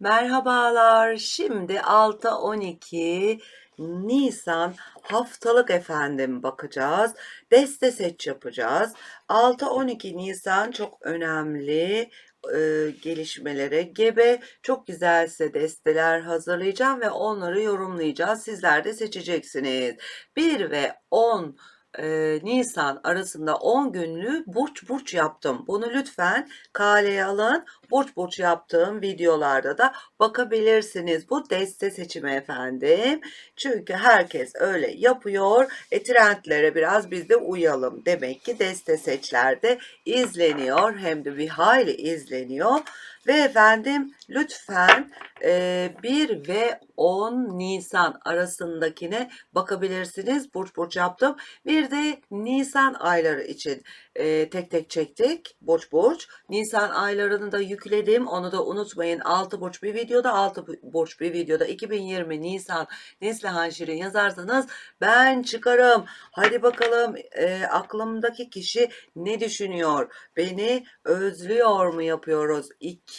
Merhabalar. Şimdi 6-12 Nisan haftalık efendim bakacağız. Deste seç yapacağız. 6-12 Nisan çok önemli e, gelişmelere gebe. Çok güzel size desteler hazırlayacağım ve onları yorumlayacağız. Sizler de seçeceksiniz. 1 ve 10 e, Nisan arasında 10 günlüğü burç burç yaptım. Bunu lütfen kaleye alın. Burç burç yaptığım videolarda da bakabilirsiniz. Bu deste seçimi efendim. Çünkü herkes öyle yapıyor. E, trendlere biraz biz de uyalım. Demek ki deste seçlerde izleniyor. Hem de bir hayli izleniyor. Ve efendim lütfen e, 1 ve 10 Nisan arasındakine bakabilirsiniz. Burç burç yaptım. Bir de Nisan ayları için e, tek tek çektik. Burç burç. Nisan aylarını da yükledim. Onu da unutmayın. 6 burç bir videoda 6 burç bir videoda 2020 Nisan Neslihan Şirin yazarsanız ben çıkarım. Hadi bakalım e, aklımdaki kişi ne düşünüyor? Beni özlüyor mu yapıyoruz? 2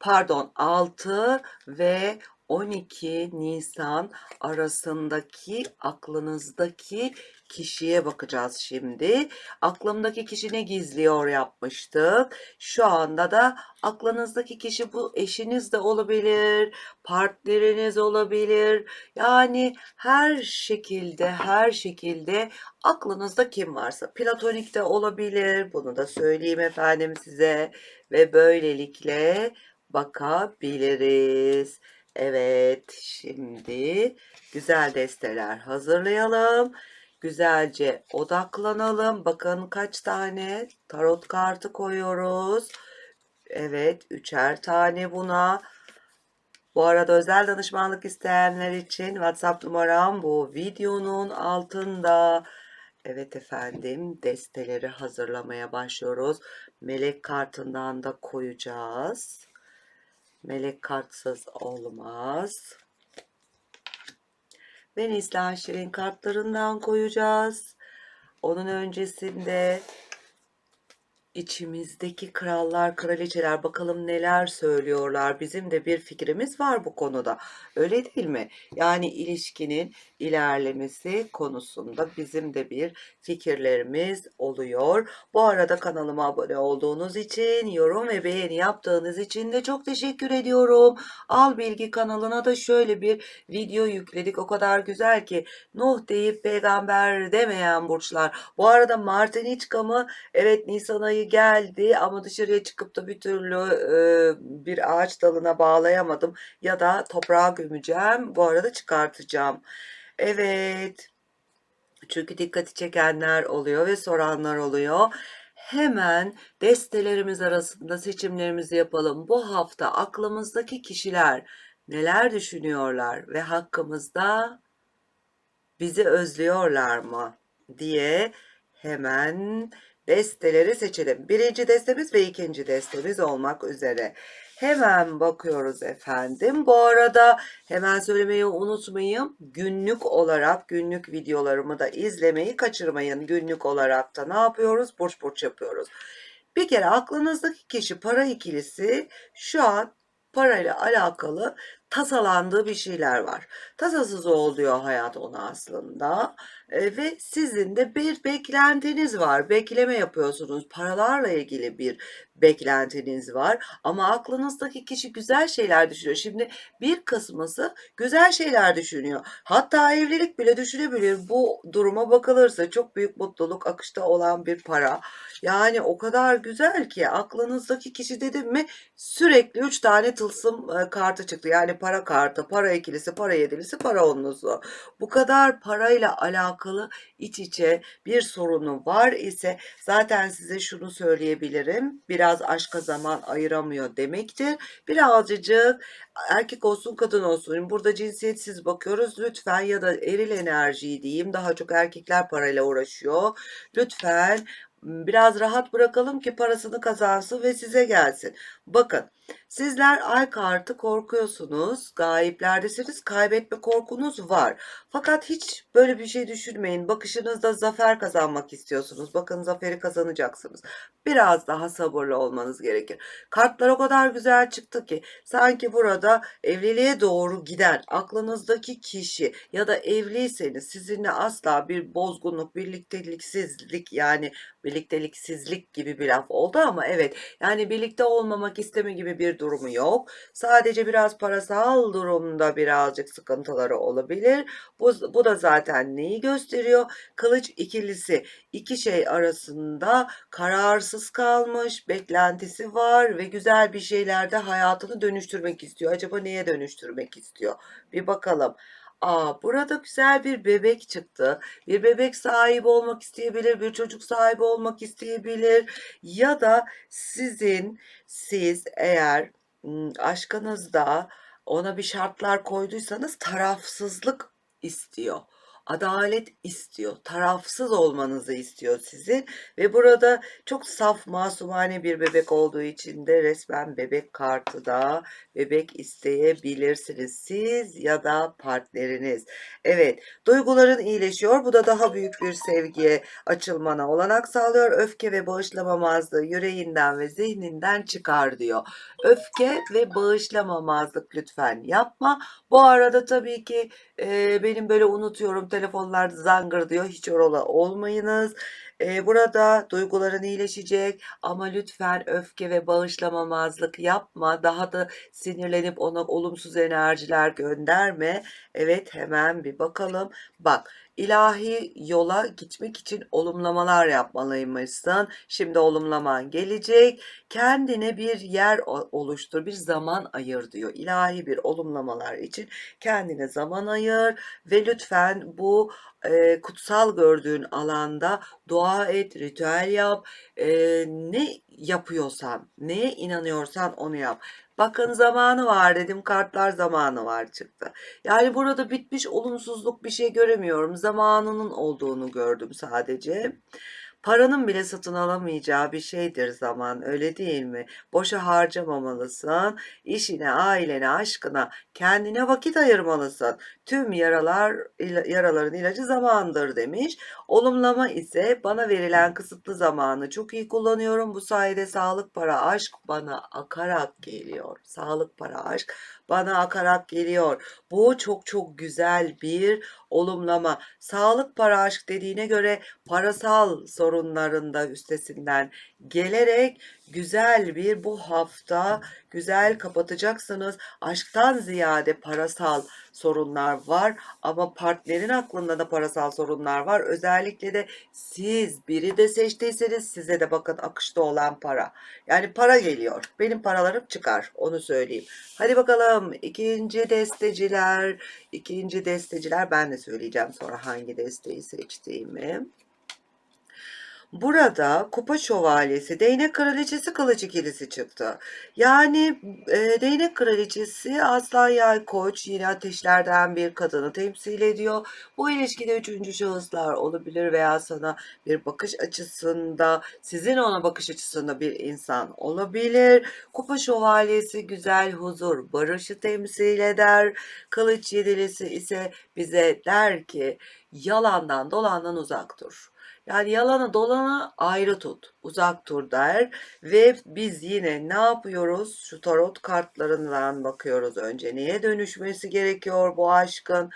pardon 6 ve 12 Nisan arasındaki aklınızdaki kişiye bakacağız şimdi. Aklımdaki kişi ne gizliyor yapmıştık. Şu anda da aklınızdaki kişi bu eşiniz de olabilir, partneriniz olabilir. Yani her şekilde her şekilde aklınızda kim varsa platonik de olabilir. Bunu da söyleyeyim efendim size ve böylelikle bakabiliriz. Evet, şimdi güzel desteler hazırlayalım. Güzelce odaklanalım. Bakın kaç tane tarot kartı koyuyoruz. Evet, üçer tane buna. Bu arada özel danışmanlık isteyenler için WhatsApp numaram bu videonun altında. Evet efendim, desteleri hazırlamaya başlıyoruz. Melek kartından da koyacağız. Melek kartsız olmaz. Ve Neslihan Şirin kartlarından koyacağız. Onun öncesinde içimizdeki krallar, kraliçeler bakalım neler söylüyorlar. Bizim de bir fikrimiz var bu konuda. Öyle değil mi? Yani ilişkinin ilerlemesi konusunda bizim de bir fikirlerimiz oluyor. Bu arada kanalıma abone olduğunuz için, yorum ve beğeni yaptığınız için de çok teşekkür ediyorum. Al Bilgi kanalına da şöyle bir video yükledik. O kadar güzel ki Nuh deyip peygamber demeyen burçlar. Bu arada Martiniçka mı? Evet Nisan ayı geldi ama dışarıya çıkıp da bir türlü e, bir ağaç dalına bağlayamadım. Ya da toprağa gömeceğim. Bu arada çıkartacağım. Evet. Çünkü dikkati çekenler oluyor ve soranlar oluyor. Hemen destelerimiz arasında seçimlerimizi yapalım. Bu hafta aklımızdaki kişiler neler düşünüyorlar ve hakkımızda bizi özlüyorlar mı diye hemen desteleri seçelim. Birinci destemiz ve ikinci destemiz olmak üzere. Hemen bakıyoruz efendim. Bu arada hemen söylemeyi unutmayın. Günlük olarak günlük videolarımı da izlemeyi kaçırmayın. Günlük olarak da ne yapıyoruz? Burç burç yapıyoruz. Bir kere aklınızdaki kişi para ikilisi şu an parayla alakalı tasalandığı bir şeyler var. Tasasız oluyor hayat ona aslında ve sizin de bir beklentiniz var. Bekleme yapıyorsunuz. Paralarla ilgili bir beklentiniz var ama aklınızdaki kişi güzel şeyler düşünüyor. Şimdi bir kısmısı güzel şeyler düşünüyor. Hatta evlilik bile düşünebilir. Bu duruma bakılırsa çok büyük mutluluk akışta olan bir para. Yani o kadar güzel ki aklınızdaki kişi dedim mi sürekli 3 tane tılsım e, kartı çıktı. Yani para kartı, para ikilisi, para yedilisi, para onlusu. Bu kadar parayla alakalı iç içe bir sorunu var ise zaten size şunu söyleyebilirim. Biraz aşka zaman ayıramıyor demektir. Birazcık erkek olsun kadın olsun burada cinsiyetsiz bakıyoruz lütfen ya da eril enerjiyi diyeyim daha çok erkekler parayla uğraşıyor. Lütfen biraz rahat bırakalım ki parasını kazansın ve size gelsin. Bakın, sizler ay kartı korkuyorsunuz, gayiplerdesiniz, kaybetme korkunuz var. Fakat hiç böyle bir şey düşünmeyin. Bakışınızda zafer kazanmak istiyorsunuz. Bakın zaferi kazanacaksınız. Biraz daha sabırlı olmanız gerekir. Kartlar o kadar güzel çıktı ki sanki burada evliliğe doğru giden aklınızdaki kişi ya da evliyseniz sizinle asla bir bozgunluk, birlikteliksizlik yani birlikteliksizlik gibi bir laf oldu ama evet yani birlikte olmamak isteme gibi bir durumu yok. Sadece biraz parasal durumda birazcık sıkıntıları olabilir. Bu, bu da zaten neyi gösteriyor? Kılıç ikilisi iki şey arasında kararsız kalmış, beklentisi var ve güzel bir şeylerde hayatını dönüştürmek istiyor. Acaba neye dönüştürmek istiyor? Bir bakalım. Aa, burada güzel bir bebek çıktı. Bir bebek sahibi olmak isteyebilir, bir çocuk sahibi olmak isteyebilir ya da sizin siz eğer aşkınızda ona bir şartlar koyduysanız tarafsızlık istiyor. Adalet istiyor. Tarafsız olmanızı istiyor sizin ve burada çok saf masumane bir bebek olduğu için de resmen bebek kartı da bebek isteyebilirsiniz siz ya da partneriniz. Evet, duyguların iyileşiyor. Bu da daha büyük bir sevgiye açılmana olanak sağlıyor. Öfke ve bağışlamamazlığı yüreğinden ve zihninden çıkar diyor. Öfke ve bağışlamamazlık lütfen yapma. Bu arada tabii ki e, benim böyle unutuyorum telefonlar zangır diyor. Hiç oralı olmayınız. E, burada duyguların iyileşecek ama lütfen öfke ve bağışlamamazlık yapma. Daha da sinirlenip ona olumsuz enerjiler gönderme. Evet hemen bir bakalım. Bak ilahi yola gitmek için olumlamalar yapmalıymışsın. Şimdi olumlaman gelecek. Kendine bir yer oluştur, bir zaman ayır diyor. İlahi bir olumlamalar için kendine zaman ayır ve lütfen bu e, kutsal gördüğün alanda dua et, ritüel yap, e, ne yapıyorsan, neye inanıyorsan onu yap. Bakın zamanı var dedim kartlar zamanı var çıktı. Yani burada bitmiş olumsuzluk bir şey göremiyorum. Zamanının olduğunu gördüm sadece. Paranın bile satın alamayacağı bir şeydir zaman, öyle değil mi? Boşa harcamamalısın. İşine, ailene, aşkına, kendine vakit ayırmalısın. Tüm yaralar yaraların ilacı zamandır demiş. Olumlama ise bana verilen kısıtlı zamanı çok iyi kullanıyorum. Bu sayede sağlık, para, aşk bana akarak geliyor. Sağlık, para, aşk bana akarak geliyor. Bu çok çok güzel bir olumlama. Sağlık, para, aşk dediğine göre parasal sorunların da üstesinden gelerek güzel bir bu hafta güzel kapatacaksınız. Aşktan ziyade parasal sorunlar var ama partnerin aklında da parasal sorunlar var. Özellikle de siz biri de seçtiyseniz size de bakın akışta olan para. Yani para geliyor. Benim paralarım çıkar onu söyleyeyim. Hadi bakalım ikinci desteciler, ikinci desteciler ben de söyleyeceğim sonra hangi desteği seçtiğimi. Burada kupa şövalyesi, değnek kraliçesi, kılıç ikilisi çıktı. Yani e, değnek kraliçesi aslan yay koç yine ateşlerden bir kadını temsil ediyor. Bu ilişkide üçüncü şahıslar olabilir veya sana bir bakış açısında sizin ona bakış açısında bir insan olabilir. Kupa şövalyesi güzel huzur, barışı temsil eder. Kılıç yedilisi ise bize der ki yalandan dolandan uzak dur. Yani yalanı dolanı ayrı tut, uzak dur der ve biz yine ne yapıyoruz? Şu tarot kartlarından bakıyoruz önce. Neye dönüşmesi gerekiyor bu aşkın?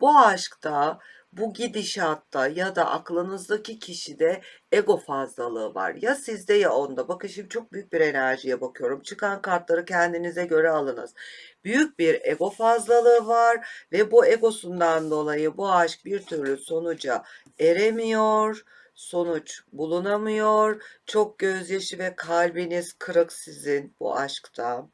Bu aşkta bu gidişatta ya da aklınızdaki kişide ego fazlalığı var. Ya sizde ya onda. Bakın şimdi çok büyük bir enerjiye bakıyorum. Çıkan kartları kendinize göre alınız. Büyük bir ego fazlalığı var ve bu egosundan dolayı bu aşk bir türlü sonuca eremiyor sonuç bulunamıyor. Çok gözyaşı ve kalbiniz kırık sizin bu aşkta.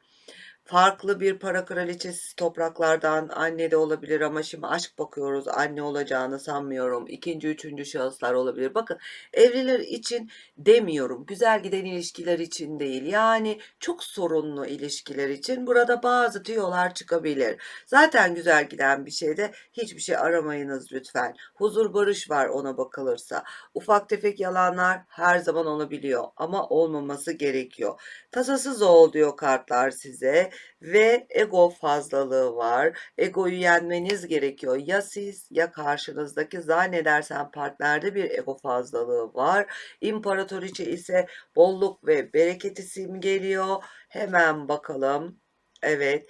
Farklı bir para kraliçesi topraklardan anne de olabilir ama şimdi aşk bakıyoruz anne olacağını sanmıyorum. 2'nci, 3'üncü şahıslar olabilir. Bakın evliler için demiyorum. Güzel giden ilişkiler için değil. Yani çok sorunlu ilişkiler için burada bazı tüyolar çıkabilir. Zaten güzel giden bir şeyde hiçbir şey aramayınız lütfen. Huzur barış var ona bakılırsa. Ufak tefek yalanlar her zaman olabiliyor ama olmaması gerekiyor. Tasasız ol diyor kartlar size ve ego fazlalığı var. Egoyu yenmeniz gerekiyor. Ya siz ya karşınızdaki zannedersen partnerde bir ego fazlalığı var. İmparatoriçe ise bolluk ve bereketi simgeliyor. Hemen bakalım. Evet.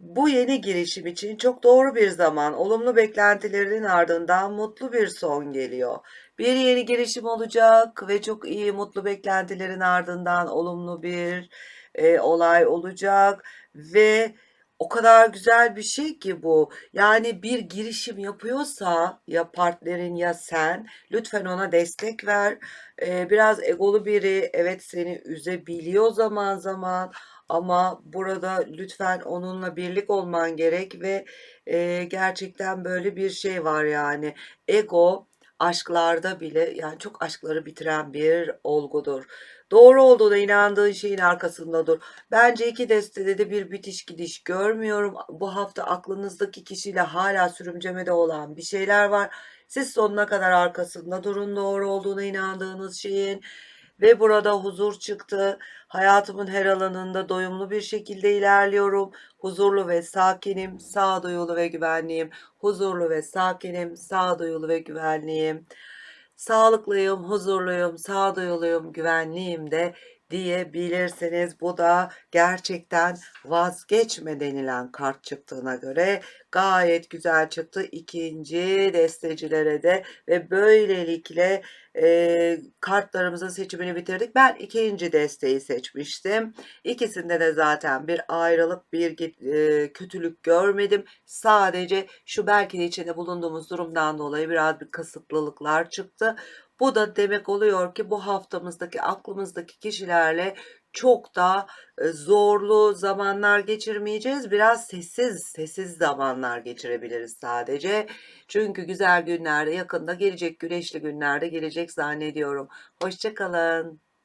Bu yeni girişim için çok doğru bir zaman. Olumlu beklentilerin ardından mutlu bir son geliyor. Bir yeni girişim olacak ve çok iyi mutlu beklentilerin ardından olumlu bir e, olay olacak ve o kadar güzel bir şey ki bu. Yani bir girişim yapıyorsa ya partnerin ya sen lütfen ona destek ver. Ee, biraz egolu biri evet seni üzebiliyor zaman zaman ama burada lütfen onunla birlik olman gerek ve e, gerçekten böyle bir şey var yani ego aşklarda bile yani çok aşkları bitiren bir olgudur. Doğru olduğuna inandığın şeyin arkasında dur. Bence iki destede de bir bitiş gidiş görmüyorum. Bu hafta aklınızdaki kişiyle hala sürümcemede olan bir şeyler var. Siz sonuna kadar arkasında durun doğru olduğuna inandığınız şeyin. Ve burada huzur çıktı. Hayatımın her alanında doyumlu bir şekilde ilerliyorum. Huzurlu ve sakinim, sağduyulu ve güvenliyim. Huzurlu ve sakinim, sağduyulu ve güvenliyim. Sağlıklıyım, huzurluyum, sağduyuluyum, güvenliyim de diyebilirsiniz. Bu da gerçekten vazgeçme denilen kart çıktığına göre gayet güzel çıktı. İkinci destecilere de ve böylelikle e, kartlarımızın seçimini bitirdik. Ben ikinci desteği seçmiştim. İkisinde de zaten bir ayrılık, bir e, kötülük görmedim. Sadece şu belki de içinde bulunduğumuz durumdan dolayı biraz bir kasıtlılıklar çıktı. Bu da demek oluyor ki bu haftamızdaki aklımızdaki kişilerle çok da zorlu zamanlar geçirmeyeceğiz. Biraz sessiz, sessiz zamanlar geçirebiliriz sadece. Çünkü güzel günlerde yakında gelecek, güneşli günlerde gelecek zannediyorum. Hoşçakalın.